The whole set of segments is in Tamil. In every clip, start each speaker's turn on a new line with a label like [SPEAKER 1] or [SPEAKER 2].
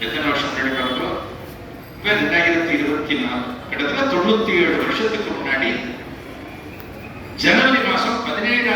[SPEAKER 1] எத்தனை வருஷம் நடக்கிறதோ இப்போ ரெண்டாயிரத்தி இருபத்தி நாலு. கிட்டத்தட்ட தொண்ணூத்தி ஏழு வருஷத்துக்கு முன்னாடி ஜனவரி மாசம் பதினேழு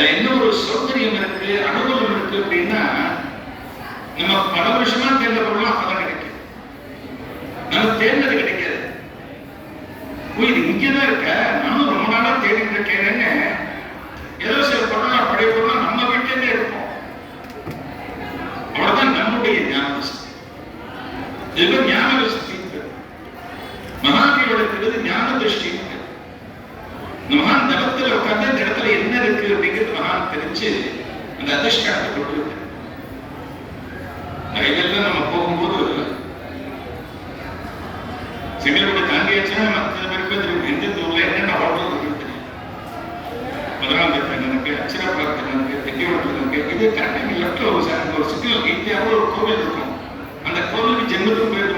[SPEAKER 1] அதுல என்ன ஒரு சௌகரியம் இருக்கு அனுபவம் இருக்கு அப்படின்னா நம்ம பல வருஷமா தேர்ந்த பொருள்லாம் பதம் கிடைக்கும். நம்ம தேர்ந்தது கிடைக்காது. இங்கதான் இருக்க? நானும் ரொம்ப நாளா தேடிட்டு இருக்கேன்னு ఎందుకు మీరు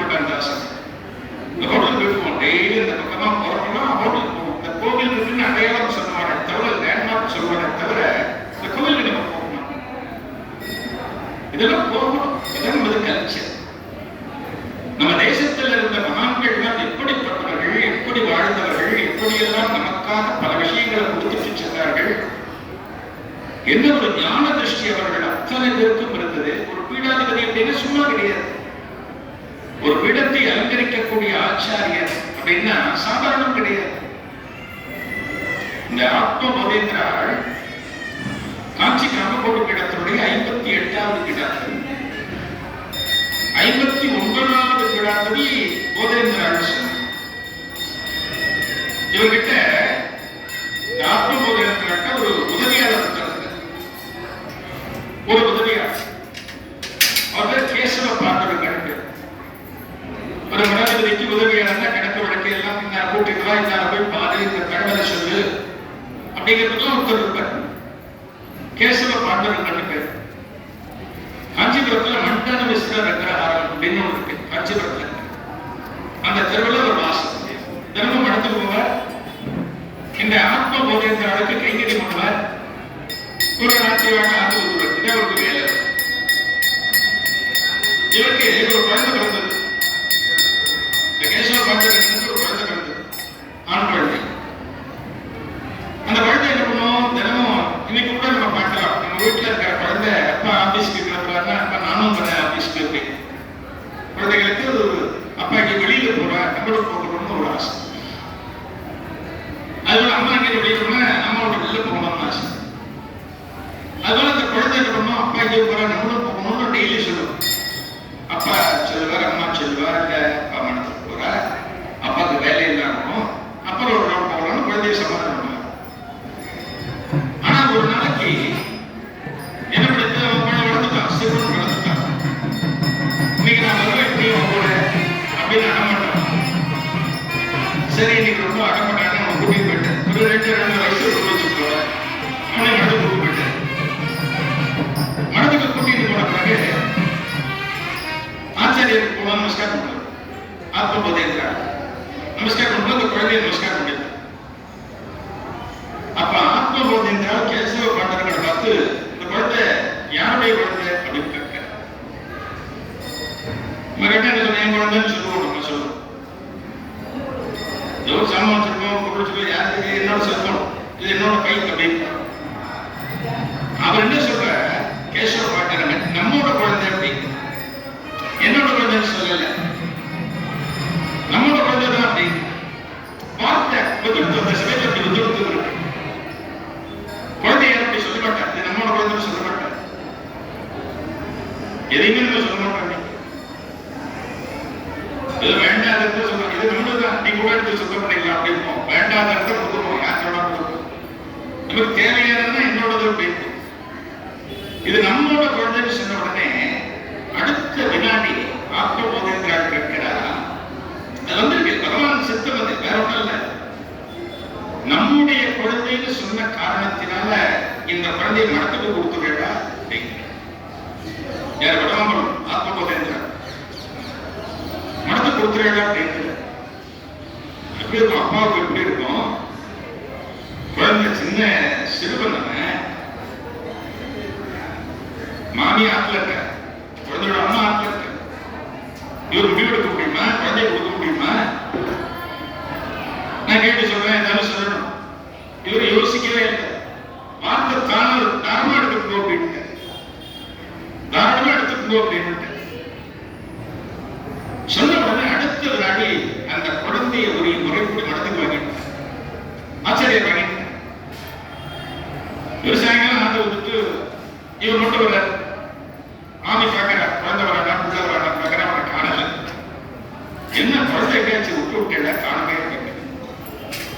[SPEAKER 1] ஆச்சாரியர் அப்படின்னா சாதாரணம் கிடையாது. இந்த ஆத்ம பவேந்திராள் காஞ்சி காமகோடு கிடத்தினுடைய ஐம்பத்தி எட்டாவது கிடாத்தல் ஐம்பத்தி ஒன்பதாவது கிடாத்ததி போதேந்திராள் சொன்னார். இவர்கிட்ட வீட்டில் இருக்கிற குழந்தை அப்பா ஆஃபீஸ்க்கு கிளம்புறாருன்னா அப்பா நானும் வரேன் ஆஃபீஸ்க்கு அப்படின்னு குழந்தைகளுக்கு அப்பா இங்கே வெளியில் போகிறேன் நம்மளுக்கு ಆತ್ಮ ಬೋಧೆಯಿಂದ ನಮಸ್ಕಾರ ಒಂದು ಕೊರತೆ ನಮಸ್ಕಾರ. இவர் தேவையானதுன்னா என்னோடது அப்படின்னு இது நம்மளோட குழந்தைன்னு சொன்ன உடனே அடுத்த வினாடி ஆத்ம போதேந்திரால் கேட்கிறா அது வந்திருக்கு. பகவான் சித்தம் அது வேற ஒன்றும் இல்லை. நம்முடைய குழந்தைன்னு சொன்ன காரணத்தினால இந்த குழந்தையை மடத்துக்கு கொடுத்துருக்கா? யார் விடவாமலும் ஆத்ம போதேந்திரா மடத்துக்கு கொடுத்துருக்கா? அப்படி இருக்கும் அப்பாவுக்கு சின்ன சிறுவன் அவன். மாமி ஆத்துல இருக்க. குழந்தையோட அம்மா ஆத்துல இருக்க. இவர் முடிவு எடுக்க முடியுமா? குழந்தைய கொடுக்க முடியுமா? நான் கேட்டு சொல்றேன் ஏதாவது சொல்லணும். இவர் யோசிக்கவே இல்லை. வார்த்தை தான தாராளமா எடுத்துக்கோ அப்படின்ட்டு தாராளமா எடுத்துக்கோ அப்படின்ட்டு சொன்ன உடனே அடுத்த வினாடி அந்த குழந்தைய ஒரு முறைப்படி மனதுக்கு வாங்கிட்டு ஆச்சரியம் விவசாயிகள் ஆண்டு வந்துட்டு இவர் மட்டும் வர்றாரு மாமி பார்க்கறா குழந்தை வராடா புள்ள வராடா பார்க்கறா அவனை காணல என்ன குழந்தை எங்கேயாச்சும் விட்டு விட்டேல காணவே இல்லை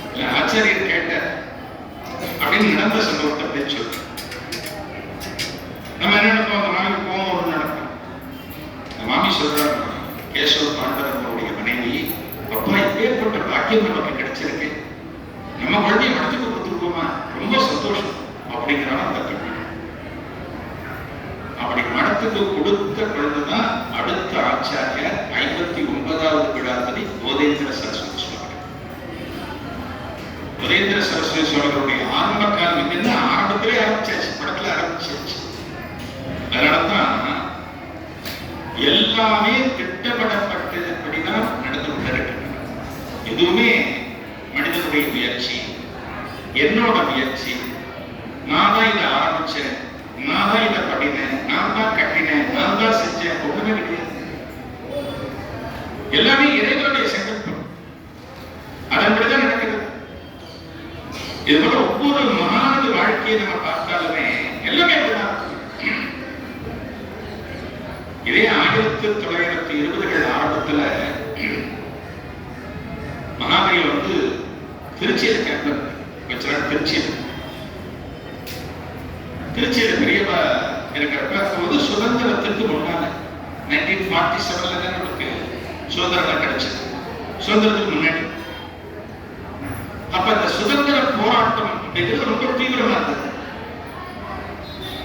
[SPEAKER 1] இல்ல ஆச்சாரியர் கேட்டார் அப்படின்னு நடந்த சம்பவத்தை அப்படியே சொல்றேன் நம்ம என்ன நினைப்போம் அந்த மாமி கோவம் வரும்னு நினைப்போம் அந்த மாமி சொல்றாங்க கேசவ பாண்டவர்களுடைய மனைவி அப்பா இப்பேற்பட்ட பாக்கியம் நமக்கு கிடைச்சிருக்கு நம்ம குழந்தைய மடத்துக்கு கொடுத்துருக்கோமா ரொம்ப சந்தோஷம் அப்படிங்கிறான அந்த பெண் அப்படி மடத்துக்கு கொடுத்த குழந்தைதான் அடுத்த ஆச்சாரியர் ஐம்பத்தி ஒன்பதாவது விழாபதி போதேந்திர சரஸ்வதி சுவாமி போதேந்திர சரஸ்வதி சோழருடைய ஆரம்ப காலம் என்னன்னா ஆரம்பத்திலே ஆரம்பிச்சாச்சு படத்துல ஆரம்பிச்சாச்சு. அதனாலதான் எல்லாமே திட்டமிடப்பட்டதுபடிதான் நடந்து கொண்டிருக்கின்றன எதுவுமே மனிதனுடைய முயற்சி என்னோட முயற்சி நான் தான் இதை ஆரம்பிச்சேன் நான் தான் இதை பண்ணினேன் நான் தான் கட்டினேன் நான் தான் செஞ்சேன் ஒண்ணுமே கிடையாது. எல்லாமே இறைவன் இது போல ஒவ்வொரு மகானது வாழ்க்கையை நம்ம பார்த்தாலுமே எல்லாமே இதே ஆயிரத்தி தொள்ளாயிரத்தி இருபதுகள் ஆரம்பத்துல மகாபலியை வந்து திருச்சியில கேட்பார். வச்சார் திருச்சியில். திருச்சியில பெரியவா இருக்கிறப்ப வந்து சுதந்திரத்துக்கு முன்னால நைன்டீன் ஃபார்ட்டி செவன்ல தான் நமக்கு சுதந்திரம் கிடைச்சது. சுதந்திரத்துக்கு முன்னாடி. அப்ப இந்த சுதந்திர போராட்டம் அப்படிங்கிறது ரொம்ப தீவிரமா இருந்தது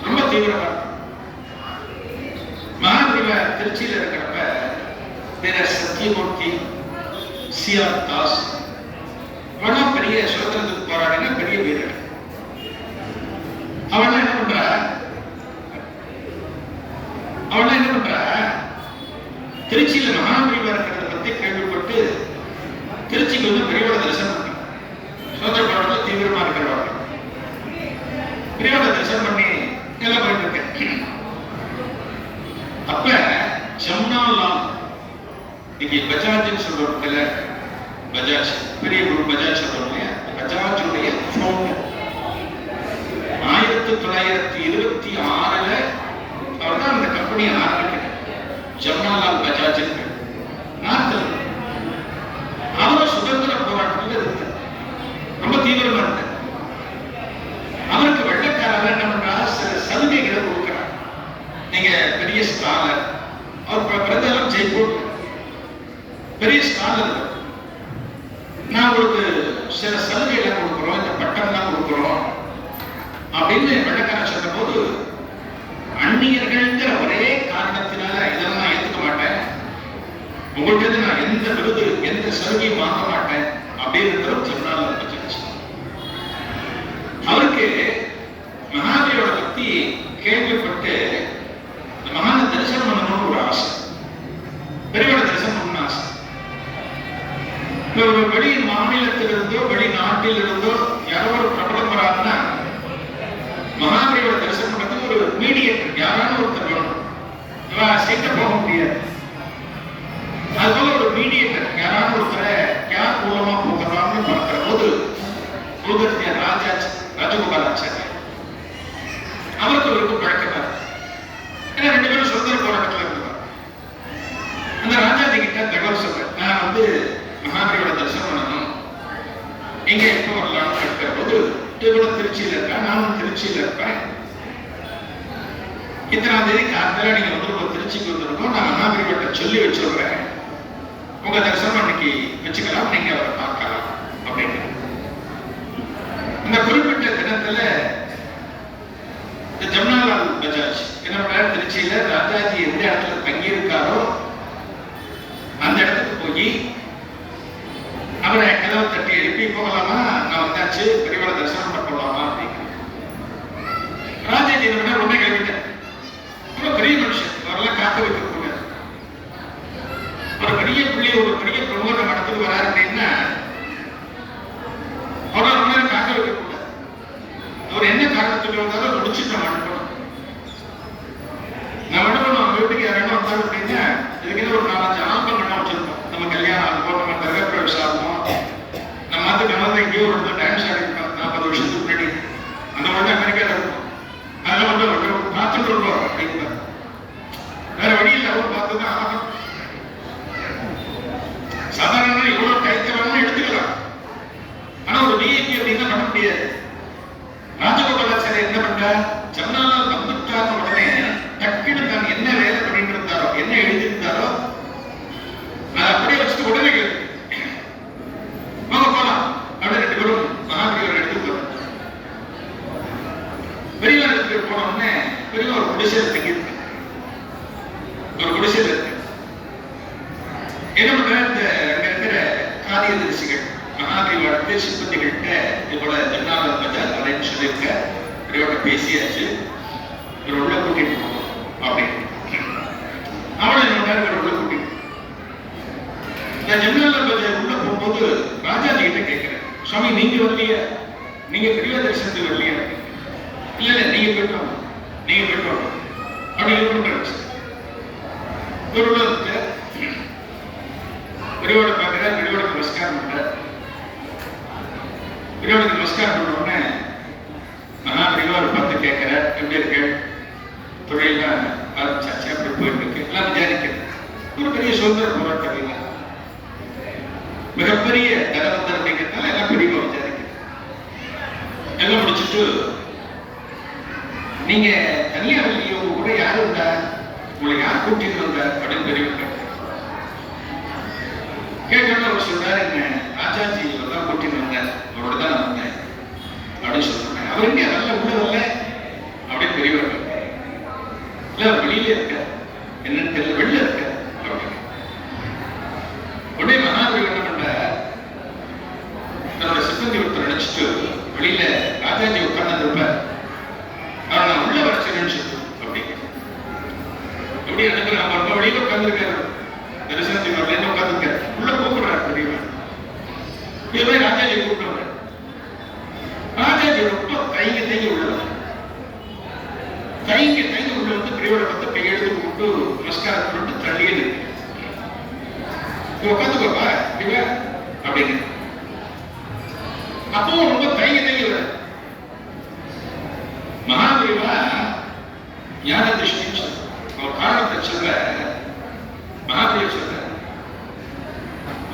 [SPEAKER 1] ரொம்ப தீவிரமா மகாதிவ திருச்சியில இருக்கிறப்ப வேற சத்யமூர்த்தி சிஆர் தாஸ் இவெல்லாம் பெரிய சுதந்திரத்துக்கு போராடின பெரிய வீரர் அவன் என்ன பண்ற? அவன் என்ன பண்ற? திருச்சியில மகாபிரிவா இருக்கிறத பத்தி கேள்விப்பட்டு திருச்சிக்கு வந்து பெரிய தரிசனம் பண்ணி சுதந்திர போராட்டத்தில் தீவிரமா இருக்கிறவங்க பிரச்சனை பண்ணி எல்லாம் போயிட்டு இருக்கேன் அப்ப ஜமுனாலால் இன்னைக்கு பஜாஜ்னு சொல்றோம் இல்ல பஜாஜ் பெரிய ஒரு பஜாஜ் சொல்றோம் இல்லையா? பஜாஜுடைய founder. ஆயிரத்தி தொள்ளாயிரத்தி இருபத்தி ஆறுல அவர் தான் அந்த கம்பெனியை ஆரம்பிக்கிறார். ஜமுனாலால் பஜாஜ் நார்த்தில் அவரும் சுதந்திர போராட்டத்தில் இருந்தார் ரொம்ப தீவிரமா இருந்தார் அவருக்கு வெள்ளக்காரர் என்ன பண்றா சில சலுகைகளை கொடுக்கிறார் நீங்க பெரிய ஸ்காலர் அவர் பிறந்ததெல்லாம் ஜெய்ப்பூர். பெரிய ஸ்காலர் நான் உங்களுக்கு சில சலுகைகளை கொடுக்குறோம் இந்த பட்டம்லாம் கொடுக்குறோம் அப்படின்னு வெள்ளக்காரன் சொன்ன போது அந்நியர்கள்ங்கிற ஒரே காரணத்தினால இதெல்லாம் நான் ஏத்துக்க மாட்டேன். உங்கள்கிட்ட நான் எந்த விருது எந்த சலுகையும் வாங்க மாட்டேன். அப்படின்னு சொன்னாலும் இருந்துச்சு அவருக்கு மகாவீரோட பத்தி கேள்விப்பட்டு இந்த மகான தரிசனம் பண்ணணும்னு ஒரு ஆசை பெரியவரோட தரிசனம் பண்ணணும்னு ஆசை இப்ப ஒரு வெளி மாநிலத்திலிருந்தோ வெளிநாட்டிலிருந்தோ யாரோ ஒரு பிரபலம் வராங்கன்னா மகாவீரோட தரிசனம் பண்றதுக்கு ஒரு மீடியேட்டர் யாரான ஒருத்தர் வேணும் இவன் சீட்டை போக முடியாது அது போல ஒரு மீடியேட்டர் யாராவது ஒருத்தரை யார் மூலமா போகலாம்னு பார்க்கிற போது பூதத்திய ராஜா ராஜகோபால் ஆச்சாரியர் அவருக்கு அவருக்கு பழக்கமா இருக்கு. ஏன்னா ரெண்டு பேரும் சுதந்திர போராட்டத்துல இருந்தவர் அந்த ராஜாஜி கிட்ட தகவல் சொல்றேன் நான் வந்து மகாவீரோட தரிசனம் பண்ணணும் இங்க எப்ப வரலாம்னு கேட்கிற போது இவனும் திருச்சியில இருக்கா நானும் திருச்சியில இருப்பேன் இத்தனாம் தேதி காத்தால நீங்க வந்துருக்கோம் திருச்சிக்கு வந்திருக்கோம். நான் அண்ணாமலைகிட்ட சொல்லி வச்சிருக்கிறேன். உங்க தரிசனம் அன்னைக்கு வச்சுக்கலாம் நீங்க அவரை பார்க்கலாம் அப்படின்னு. இந்த குறிப்பிட்ட தினத்துல இந்த ஜம்னாலால் பஜாஜ் என்ன திருச்சியில ராஜாஜி எந்த இடத்துல தங்கி இருக்காரோ அந்த இடத்துக்கு போய் அவரை கதவை தட்டி எழுப்பி போகலாமா? நான் வந்தாச்சு பெரியவரை தரிசனம் பண்ண போகலாமா அப்படின்னு ராஜாஜி என்ன பண்ணாரு உடனே கிளம்பிட்டேன் ரொம்ப பெரிய மனுஷன் அவரெல்லாம் காக்க வைக்க கூடாது ஒரு பெரிய புள்ளி ஒரு பெரிய பிரமுக மடத்துக்கு வராரு அப்படின்னா அவரை ரொம்ப நேரம் காக்க வைக்க கூடாது அவர் என்ன காரணத்துக்கு வந்தாலும் முடிச்சுட்டு நம்ம அனுப்பணும் நம்ம அனுப்பணும் நம்ம வீட்டுக்கு யாரும் வந்தாலும் அப்படின்னா இதுக்கு ஒரு நாலஞ்சு ஆல்பம் வச்சிருப்போம் நம்ம கல்யாணம் ஆல்பம் நம்ம தகவல் ஆல்பம் நம்ம வந்து கணவன் எங்கேயோ ஒரு இடத்துல டான்ஸ் ஆடிருக்கோம் நாற்பது வருஷத்துக்கு முன்னாடி அந்த மாதிரி அமெரிக்காவில் இருக்கும் அதெல்லாம் வந்து அவர் பார்த்துட்டு இருக்கோம் அப்படின்னு வேற வழி இல்லை அவர் பார்த்து தான் ஆகணும் சாதாரண இவ்வளவு கைத்து வேணும்னு எடுத்துக்கலாம் ஆனா ஒரு டிஏபி அப்படின்னா பண்ண முடியாது ராஜகோபாலாச்சாரியர் என்ன பண்றார் ஜமுனாலால் வந்துட்டார் உடனே டக்குன்னு தான் என்ன வேலை பண்ணிட்டு இருந்தாரோ என்ன எழுதியிருந்தாரோ அதை அப்படியே வச்சுட்டு உடனே கேளு. வாங்க போலாம் அப்படின்னு ரெண்டு பேரும் மகாபலிவர் எடுத்து போறாங்க பெரியவர் எடுத்துட்டு போன உடனே பெரியவர் ஒரு குடிசையில் தங்கியிருக்கு ஒரு குடிசையில் இருக்கு என்ன பண்ற இந்த அங்க இருக்கிற காரியதரிசிகள் மகாதேவோட சிப்பந்திகள்கிட்ட இவ்வளோ ஜன்னால பஜார் அப்படின்னு சொல்லியிருக்க இவரோட பேசியாச்சு. இவர் உள்ள கூட்டிட்டு போகணும் அப்படின்னு அவளை நேரம் இவர் உள்ள கூட்டிட்டு நான் ஜெமினால பஜார் உள்ள போகும்போது ராஜாஜி கிட்ட கேட்கிறேன் சுவாமி நீங்க வரலையா? நீங்க பெரிய தரிசனத்துக்கு வரலையா? இல்ல இல்ல நீங்க போயிட்டு வாங்க நீங்க போயிட்டு வாங்க அப்படி இது பண்றாரு இவர் உள்ள இருக்க பெரியவோட பார்க்கிறார் பெரியவோட நமஸ்காரம் பண்றார் பெரியவோட நமஸ்காரம் பண்ண உடனே மகா பெரியவர் பார்த்து கேட்கிறார் எப்படி இருக்கு தொழிலாம் ஆரம்பிச்சாச்சு அப்படி போயிட்டு இருக்கு எல்லாம் விசாரிக்கிறது ஒரு பெரிய சுதந்திர போராட்டம் இல்லை மிகப்பெரிய தனவந்தர் அப்படிங்கிறதுனால எல்லாம் பெரியவா விசாரிக்கிறது எல்லாம் முடிச்சுட்டு நீங்க தனியா இல்லையோ உங்க கூட யாரு இருந்தா உங்களை யார் அப்படின்னு பெரியவர் கேட்டோன்னு அவர் சொல்றாரு ராஜாஜி தான் கூட்டிட்டு வந்தேன் அவரோட தான் வந்தேன் அப்படின்னு சொல்றாங்க. அவர் எங்க? நல்ல உள்ள வரல அப்படியே பெரியவர் கேட்டாரு. இல்ல அவர் வெளியில இருக்க என்னன்னு தெரியல வெளில இருக்க அப்படின்னு உடனே மகாபலி என்ன பண்ற தன்னோட சிப்பந்தி ஒருத்தர் நினைச்சிட்டு வெளியில ராஜாஜி உட்கார்ந்து இருப்பார் அவர் நான் உள்ள வர நினைச்சிட்டு அப்படின்னு எப்படி எனக்கு நம்ம ரொம்ப வெளியில உட்கார்ந்துருக்காரு தரிசனத்துக்கு வரல உட்கார்ந்துருக்காரு உள்ள கூப்பிடுறாரு பெரியவர் இது போய் ராஜாஜி கூப்பிடுறாரு ராஜாஜி ரொம்ப கைங்க தைங்க உள்ள வந்தார். கைங்க தைங்க உள்ள வந்து பெரியவரை வந்து கையெழுத்து கூப்பிட்டு நமஸ்காரம் பண்ணிட்டு தள்ளியே நிற்கு நீ உட்காந்துக்கோப்பா இப்படிவா அப்படின்னு அப்பவும் ரொம்ப தயங்கி தைங்க மகாதேவா ஞான திருஷ்டின்னு சொல்ற அவர் காரணத்தை சொல்ற மகாபெரிய சொல்ற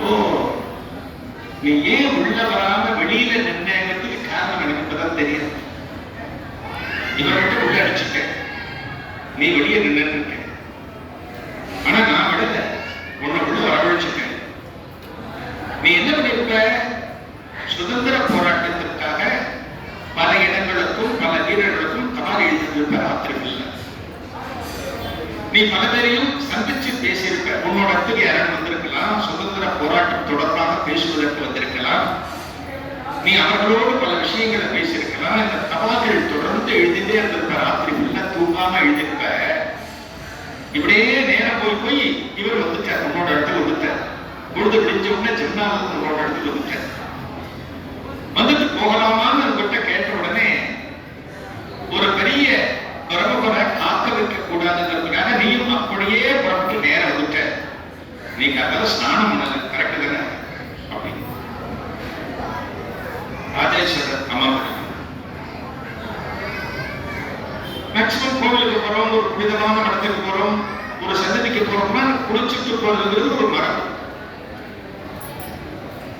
[SPEAKER 1] ஓ நீ ஏன் உள்ள வராம வெளியில நின்னங்கிறதுக்கு காரணம் எனக்கு இப்பதான் தெரியும். இவர்கிட்ட உள்ள அடிச்சுட்ட நீ வெளியே நின்று இருக்க ஆனா நான் விடல உன்னை உள்ள வரவழைச்சிட்டேன் நீ என்ன பண்ணிருக்க சுதந்திர போராட்டத்திற்காக பல இடங்களுக்கும் பல வீரர்களுக்கும் தபால் எழுதியிருக்க ராத்திரிகள் நீ பல பேரையும் சந்திச்சு பேசியிருக்க உன்னோட இடத்துக்கு யாரும் வந்திருக்கலாம். சுதந்திர போராட்டம் தொடர்பாக பேசுவதற்கு வந்திருக்கலாம். நீ அவர்களோடு பல விஷயங்களை பேசியிருக்கலாம். இந்த தபால்கள் தொடர்ந்து எழுதிட்டே இருந்திருப்ப. ராத்திரி ஃபுல்லா தூங்காம எழுதியிருப்ப. இப்படியே நேரம் போய் போய் இவர் வந்துட்டார். உன்னோட இடத்துக்கு வந்துட்டார். பொழுது விடிஞ்ச உடனே ஜெம்னாலும் உன்னோட இடத்துக்கு வந்துட்டார். வந்துட்டு போகலாமான்னு உங்ககிட்ட கேட்ட உடனே நீங்க அதாவது ஸ்நானம் பண்ணல கரெக்டு தானே? அப்படின்னு. ராஜேஸ்வரர் கோவிலுக்கு போறோம் ஒரு புனிதமான போறோம் ஒரு சந்ததிக்கு போறோம்னா குளிச்சுட்டு போறதுங்கிறது ஒரு மரம்.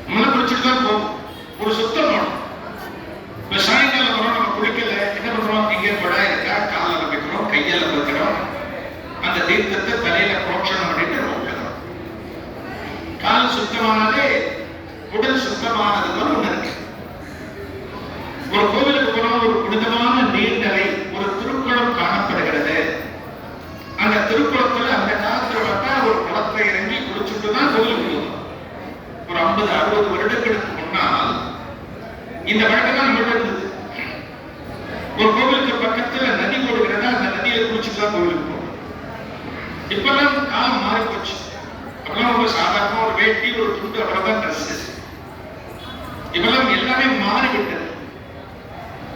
[SPEAKER 1] நம்மள குளிச்சுட்டு தான் போகும் ஒரு சுத்தம் வேணும். சாயங்காலம் வரோம் நம்ம குளிக்கல. என்ன பண்றோம்? இங்கே படம் இருக்கா? காலில் வைக்கிறோம் கையால் அந்த தீர்த்தத்தை தலையில புரோட்சணம் ஒரு கோவிலுக்கு போனா ஒரு புனிதமான நீர்நிலை ஒரு திருக்குளம் காணப்படுகிறது அந்த திருக்குளத்துல அந்த காலத்துல பார்த்தா ஒரு குளத்துல இறங்கி குளிச்சுட்டு தான் கோவிலுக்கு போகணும் ஒரு ஐம்பது அறுபது வருடங்களுக்கு முன்னால் இந்த வழக்கம் தான் நம்மகிட்ட இருந்தது ஒரு கோவிலுக்கு பக்கத்துல நதி ஓடுகிறதா அந்த நதியில குளிச்சுட்டு தான் கோவிலுக்கு போகணும் இப்பெல்லாம் காலம் மாறி போச்சு அப்பெல்லாம் ரொம்ப சாதாரண ஒரு வேட்டி ஒரு துண்டு அவ்வளவுதான் இப்பெல்லாம் எல்லாமே மாறிவிட்டது.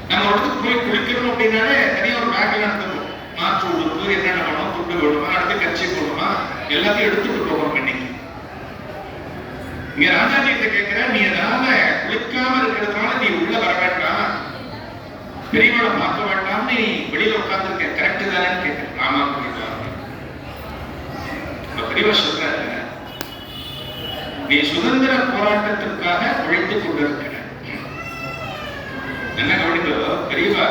[SPEAKER 1] நம்ம ஒரு இடத்துக்கு போய் குளிக்கணும் அப்படின்னாலே தனியாக ஒரு பேக்ல எடுத்துக்கணும். மாற்று உடுப்பு என்னென்ன வேணும் துண்டு வேணுமா அடுத்து கட்சி போடுமா எல்லாத்தையும் எடுத்துட்டு போகணும் இன்னைக்கு இங்க ராஜாஜி கிட்ட கேட்கிற நீ அதனால குளிக்காம இருக்கிறதுனால நீ உள்ள வர வேண்டாம். பெரியவளை பார்க்க வேண்டாம் நீ வெளியில உட்கார்ந்துருக்க. கரெக்ட் தானே கேட்கிறேன் ஆமா பெரியவா சொல்ற சுதந்திர போராட்டத்திற்காக உழைத்துக் கொண்டிருக்கிற. என்ன கவனிக்கோ பெரியவா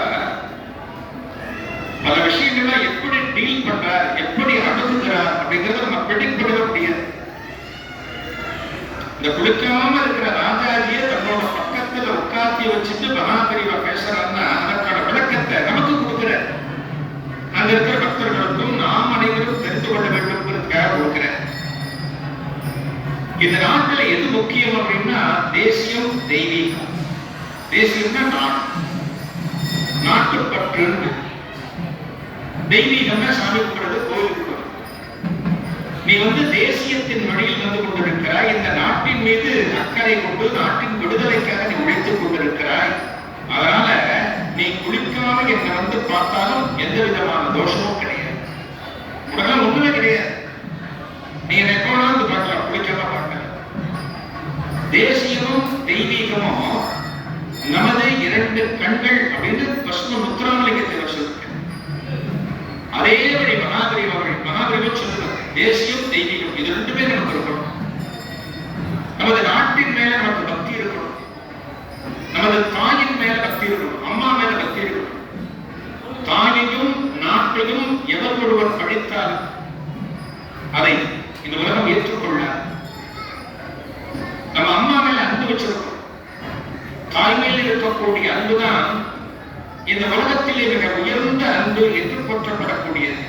[SPEAKER 1] பல விஷயங்கள்ல எப்படி டீல் பண்றார் எப்படி அணுகுகிறார் அப்படிங்கறத நம்ம ப்ரெடிக்ட் முடியாது. இந்த குளிக்காம இருக்கிற ராஜாஜியை தன்னோட பக்கத்துல உட்காத்தி வச்சுட்டு மகாபெரிவா பேசுறாருன்னா அதற்கான விளக்கத்தை நமக்கு கொடுக்கிற அங்க இருக்கிற பக்தர்களுக்கும் நாம் அனைவரும் தெரிந்து கொள்ள வேண்டும்ங்கிறதுக்காக கொடுக்கிறேன் இந்த நாட்டுல எது முக்கியம் அப்படின்னா தேசியம் தெய்வீகம். தேசியம்னா நாடு. நாட்டுப்பற்று தெய்வீகம்னா சாமி கும்பிடுறது கோயிலுக்கு நீ வந்து தேசியத்தின் வழியில் வந்து கொண்டிருக்கிறாய். இந்த நாட்டின் மீது அக்கறை கொண்டு நாட்டின் விடுதலைக்காக நீ உழைத்துக் கொண்டிருக்கிறாய். அதனால நீ குளிக்காம என்னை வந்து பார்த்தாலும் எந்த விதமான தோஷமும் கிடையாது. உடனே ஒண்ணுமே கிடையாது. நீ என்னை வந்து பார்க்கலாம். தேசியமும் தெய்வீகமும் நமது இரண்டு கண்கள் அப்படின்னு பஸ்ம முத்திராமலிங்கத்தை சொல்லிருக்க அதே வழி மகாபிரிவு அவர்கள் மகாபிரிவு தேசியம் தெய்வீகம் இது ரெண்டுமே நமக்கு இருக்கணும். நமது நாட்டின் மேல நமக்கு பக்தி இருக்கணும். நமது தாயின் மேல பக்தி இருக்கணும். அம்மா மேல பக்தி இருக்கணும். தாயையும் நாட்டையும் எவர் ஒருவர் படித்தால் அதை இந்த உலகம் ஏற்றுக்கொள்ள அன்பு வச்சிருக்கோம். தாய்மையில் இருக்கக்கூடிய அன்புதான் இந்த உலகத்திலே மிக உயர்ந்த அன்பு என்று போற்றப்படக்கூடியது.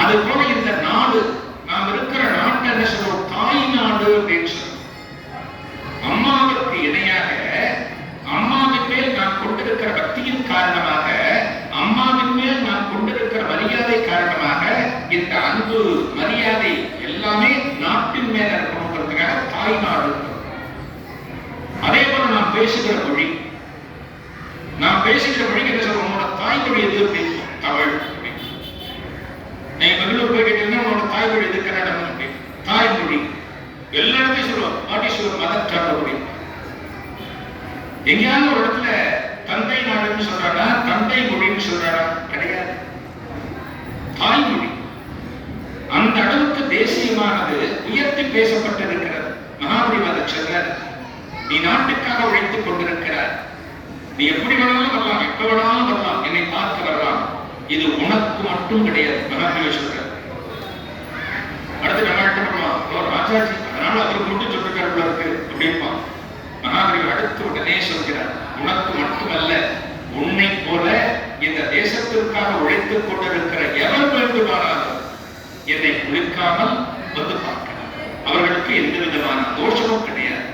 [SPEAKER 1] அது போல இந்த நாடு நாம் இருக்கிற நாட்டு என்ன சொல்றோம் தாய் நாடு அப்படின்னு சொல்றோம் அம்மாவிற்கு இணையாக அம்மாவின் மேல் நான் கொண்டிருக்கிற பக்தியின் காரணமாக அம்மாவின் மேல் நான் கொண்டிருக்கிற மரியாதை காரணமாக இந்த அன்பு மரியாதை எல்லாமே நாட்டின் மேல இருக்கணுங்கிறதுக்காக தாய் நாடு இருக்கிறோம். அதே போல நாம் பேசுகிற மொழி நாம் பேசுகிற மொழிக்கு என்ன சொல்றோம் உன்னோட தாய்மொழி எது அப்படின்னு தமிழ் அப்படின்னு. நீங்க பெங்களூர் போய் கேட்டீங்கன்னா உன்னோட தாய்மொழி எது கன்னடம் அப்படின்னு தாய்மொழி எல்லா இடத்தையும் சொல்லுவோம் what is your mother tongue அப்படின்னு எங்கேயாவது ஒரு இடத்துல தந்தை நாடுன்னு சொல்றாரா தந்தை மொழின்னு சொல்றாரா கிடையாது. தாய்மொழி அந்த அளவுக்கு தேசியமானது உயர்த்தி பேசப்பட்டிருக்கிறது. மகாபலிவாத சொன்னார் நீ நாட்டுக்காக உழைத்துக் கொண்டிருக்கிறார் நீ எப்படி வேணாலும் வரலாம் எப்ப வேணாலும் வரலாம் என்னை பார்த்து வரலாம். இது உனக்கு மட்டும் கிடையாது. மகாபலி சொல்றார். அடுத்து நம்ம என்ன பண்ணுவோம்? அவர் ராஜாஜி அதனால அவர் மட்டும் சொல்லிருக்காரு போல இருக்கு அப்படின்பான் மகாபலி அடுத்து உடனே சொல்கிறார் உனக்கு மட்டுமல்ல உன்னை போல இந்த தேசத்திற்காக உழைத்துக் கொண்டிருக்கிற எவர் வேண்டுமானாலும் என்னை குளிக்காமல் வந்து பார்க்கலாம். அவர்களுக்கு எந்த விதமான தோஷமும் கிடையாது.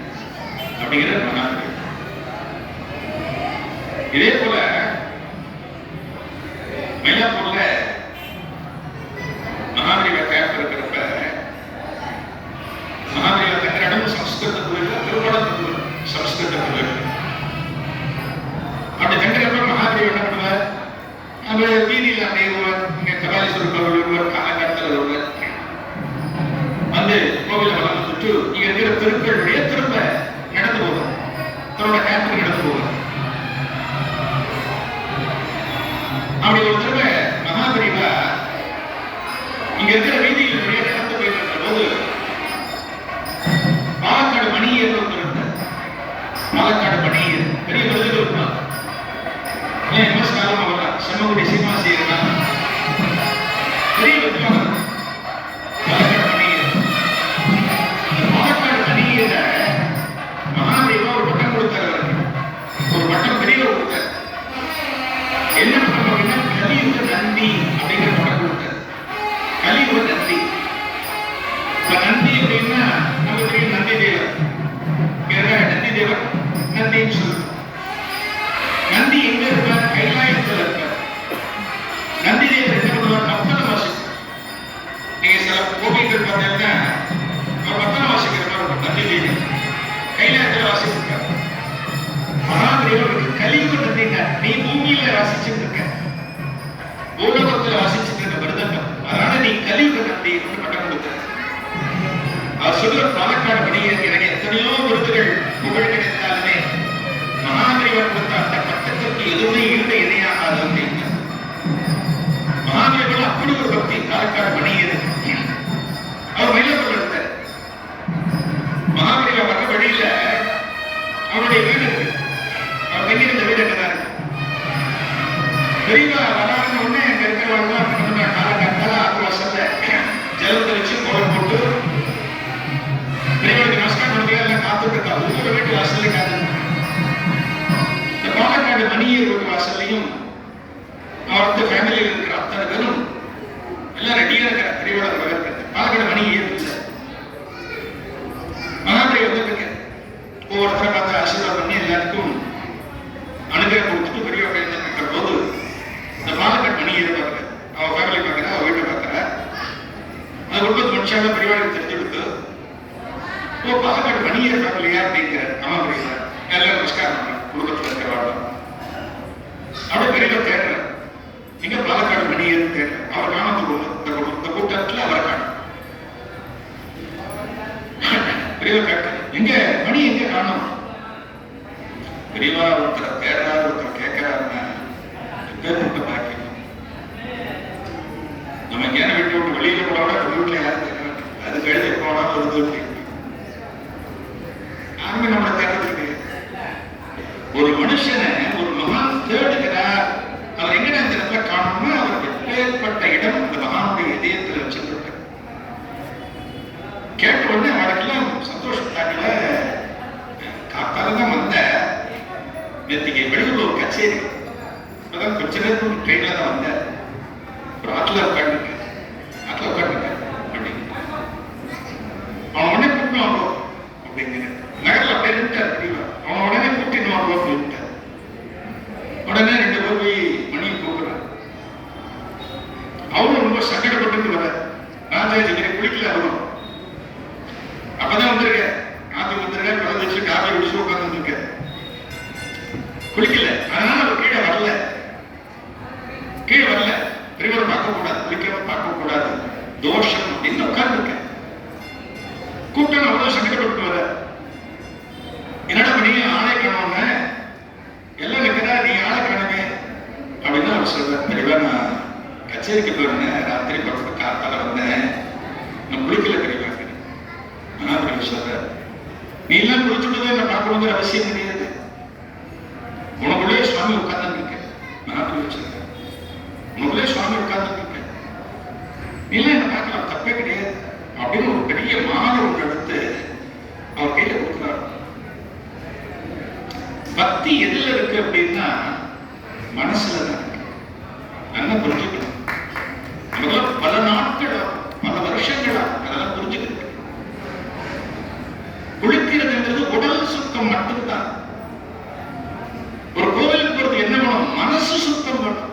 [SPEAKER 1] அப்படிங்கிற மகாபலி இதே போல மயிலாப்பூர்ல மகாபலிவ ஓ பாலக்காடு மணியர் ஃபேமிலியா அப்படிங்கிற ஆமா புரியல எல்லாம் நமஸ்காரம் குடும்பத்தில் குடும்பத்தில் இருக்கிறவாள் அப்படியே பெரியவர் தேடுறார் எங்க பாலக்காடு மணியர் தேடுறார் அவர் காணத்து போகுது இந்த இந்த கூட்டத்தில் அவரை காணும். பெரியவர் கேட்க எங்க மணி எங்க காணும்? பெரியவா ஒருத்தர் தேடுறாரு ஒருத்தர் கேட்கிறாருன்னா எப்பேற்பட்ட பாக்கியம் நம்ம எங்கேயான விட்டு விட்டு வெளியில போனா வீட்டுல யாரும் அது கழுதி போனா வருது அங்க யாருமே நம்மளை தேடுறது ஒரு மனுஷனை ஒரு மகான் தேடுகிறார். அவர் எங்க இந்த இடத்துல காணணும்னா அவர் எப்பேற்பட்ட இடம் அந்த மகானுடைய இதயத்தில் வச்சிருக்க கேட்ட உடனே அவனுக்கெல்லாம் சந்தோஷப்பட்டாங்கள தாக்கல காத்தால தான் வந்த. நேற்றுக்கு வெளியூர்ல ஒரு கச்சேரி. இப்பதான் கொஞ்ச நேரத்துக்கு ட்ரெயின்ல தான் வந்தேன் ஒரு ஆத்துல உட்காந்துருக்கேன் ஆத்துல உட்காந்துருக்கேன் அப்படின்னு அவன் உடனே கூப்பிட்டு வாங்கோ அப்படிங்கிற நகரில் அப்படியே நின்ட்டார் தெரியல அவன் உடனே கூட்டின்னு வாங்கோ அப்படின்ட்டார் உடனே ரெண்டு பேர் போய் மணியை கூப்பிடுறான் அவரும் ரொம்ப சங்கடப்பட்டு வர ராஜாஜி கிட்ட குளிக்கல அவரும் அப்பதான் வந்திருக்க ஆத்தி வந்திருக்க குழந்தை வச்சு காஃபி குடிச்சு உட்கார்ந்து வந்திருக்க குளிக்கல அதனால அவர் கீழே வரல கீழே வரல பெரியவரை பார்க்க கூடாது குளிக்கிறவரை பார்க்க கூடாது தோஷம் அப்படின்னு உட்கார்ந்து கூட்டம் அவ்வளவு சங்கடப்பட்டு வர என்னடா பண்ணி ஆளை காணோன்னு எல்லாம் நிக்கிறா நீ ஆளை காணவே அப்படின்னு அவர் சொல்றார் தெரியவா நான் கச்சேரிக்கு போயிருந்தேன் ராத்திரி பக்கத்து காத்தால வந்தேன் நான் குளிக்கல தெரியவா மகாபலி சொல்றார் நீ எல்லாம் குளிச்சுட்டு என்ன பார்க்கணுங்கிற அவசியம் கிடையாது உனக்குள்ளே சுவாமி உட்கார்ந்து இருக்க மகாபலி சொல்றார் உனக்குள்ளே சுவாமி உட்கார்ந்து இருக்க நீ எல்லாம் என்ன பார்க்கலாம் தப்பே கிடையாது அப்படின்னு ஒரு பெரிய மாலை ஒன்று எடுத்து அவர் கையில கொடுக்குறாரு பக்தி எதுல இருக்கு அப்படின்னா மனசுல தான் இருக்கு நல்லா புரிஞ்சுக்கணும் நமக்கெல்லாம் பல நாட்களா பல வருஷங்களா அதெல்லாம் புரிஞ்சுக்கணும் குளிக்கிறதுங்கிறது உடல் சுத்தம் மட்டும்தான் ஒரு கோவிலுக்கு போறது என்ன பண்ணும் மனசு சுத்தம் பண்ணும்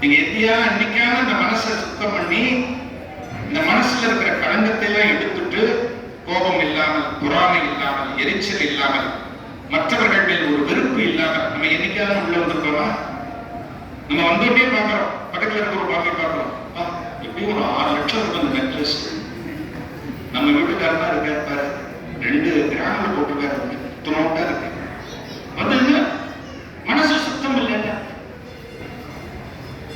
[SPEAKER 1] நீங்க எத்தியா அன்னைக்கான இந்த மனசை சுத்தம் பண்ணி இந்த மனசுல இருக்கிற களங்கத்தை எல்லாம் எடுத்துட்டு கோபம் இல்லாமல் பொறாமை இல்லாமல் எரிச்சல் இல்லாமல் மற்றவர்கள் மேல் ஒரு வெறுப்பு இல்லாமல் நம்ம என்னைக்காவது உள்ள வந்திருக்கோமா? நம்ம வந்தோடனே பாக்குறோம் பக்கத்துல இருக்கிற ஒரு பாம்பை பாக்குறோம் எப்படியும் ஒரு ஆறு லட்சம் இருக்கும் அந்த நெக்லஸ் நம்ம வீட்டுக்காரர் தான் இருக்காரு பாரு. ரெண்டு கிராமில் போட்டிருக்காரு துணவுட்டா இருக்கு. வந்து மனசு சுத்தம் இல்லைன்னா.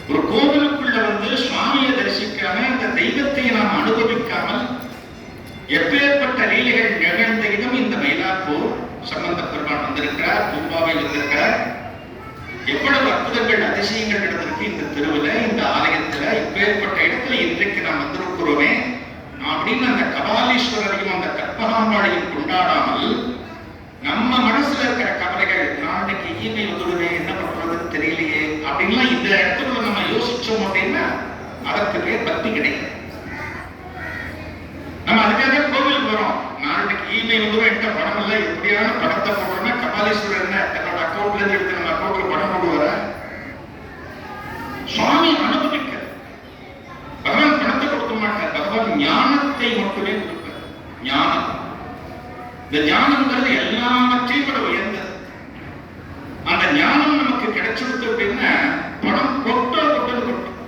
[SPEAKER 1] ஒரு கோவிலுக்குள்ள வந்து சுவாமியை தரிசிக்காம அந்த தெய்வத்தை நாம் அனுபவிக்காமல் எப்பேற்பட்ட லீலைகள் நிகழ்ந்த இடம் இந்த மயிலாப்பூர் சம்பந்த பெருமான் வந்திருக்கிறார் பூம்பாவை வந்திருக்கிறார் எவ்வளவு அற்புதங்கள் அதிசயங்கள் நடந்திருக்கு இந்த தெருவுல இந்த ஆலயத்துல. இப்பேற்பட்ட இடத்துல இன்றைக்கு நாம் வந்திருக்கிறோமே. அப்படின்னு அந்த கபாலீஸ்வரரையும் அந்த கற்பகாம்பாளையும் கொண்டாடாமல் நம்ம மனசுல இருக்கிற கவலைகள் நாளைக்கு ஈமை வந்துடுவே என்ன பண்றதுன்னு தெரியலையே அப்படின்லாம் இந்த இடத்துல நம்ம யோசிச்சோம் அப்படின்னா அதற்கு பேர் பக்தி கிடையாது நம்ம அதுக்காக நாளைக்கு வந்துடும் என்கிட்ட பணம் இல்லை. எப்படியான பணத்தை போடுறோம்னா கபாலீஸ்வரர் என்ன? என்னோட அக்கௌண்ட்ல இருந்து எடுத்து நம்ம அக்கௌண்ட்ல பணம் போடுவார? சுவாமி அனுபவிக்க. பகவான் பணத்தை கொடுக்க மாட்டார். பகவான் ஞானத்தை மட்டுமே கொடுப்பார். ஞானம். இந்த ஞானம்ங்கிறது எல்லாவற்றையும் விட உயர்ந்தது அந்த ஞானம் நமக்கு கிடைச்சிருக்கு அப்படின்னா பணம் கொட்டோ கொட்டது கொட்டும்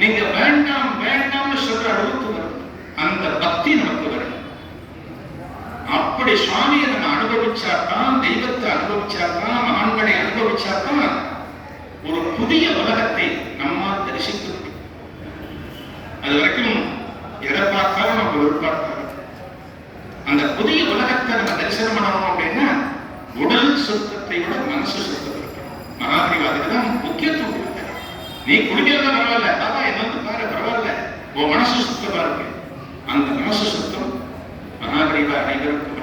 [SPEAKER 1] நீங்க வேண்டாம் வேண்டாம்னு சொல்ற அளவுக்கு வரும் அந்த பக்தி நமக்கு வரும் அப்படி சுவாமியை நம்ம அனுபவிச்சாதான் தெய்வத்தை அனுபவிச்சாதான் மகான்களை அனுபவிச்சாதான் ஒரு புதிய உலகத்தை நம்மால் தரிசிக்க முடியும். அது வரைக்கும் எதை பார்த்தாலும் நம்ம எதிர்பார்த்தாலும் அந்த புதிய உலகத்தை நம்ம தரிசனம் பண்ணணும் அப்படின்னா உடல் சுத்தத்தை விட மனசு சுத்தம் இருக்கணும் மகாபரிவாதிக்கு தான் முக்கியத்துவம் கொடுக்கிறார். நீ குடிக்கிறதா பரவாயில்ல பாபா என்ன வந்து பாரு பரவாயில்ல. உன் மனசு சுத்தமா இருக்கு. அந்த மனசு சுத்தம் மகாபிரிவா அனைவருக்கும்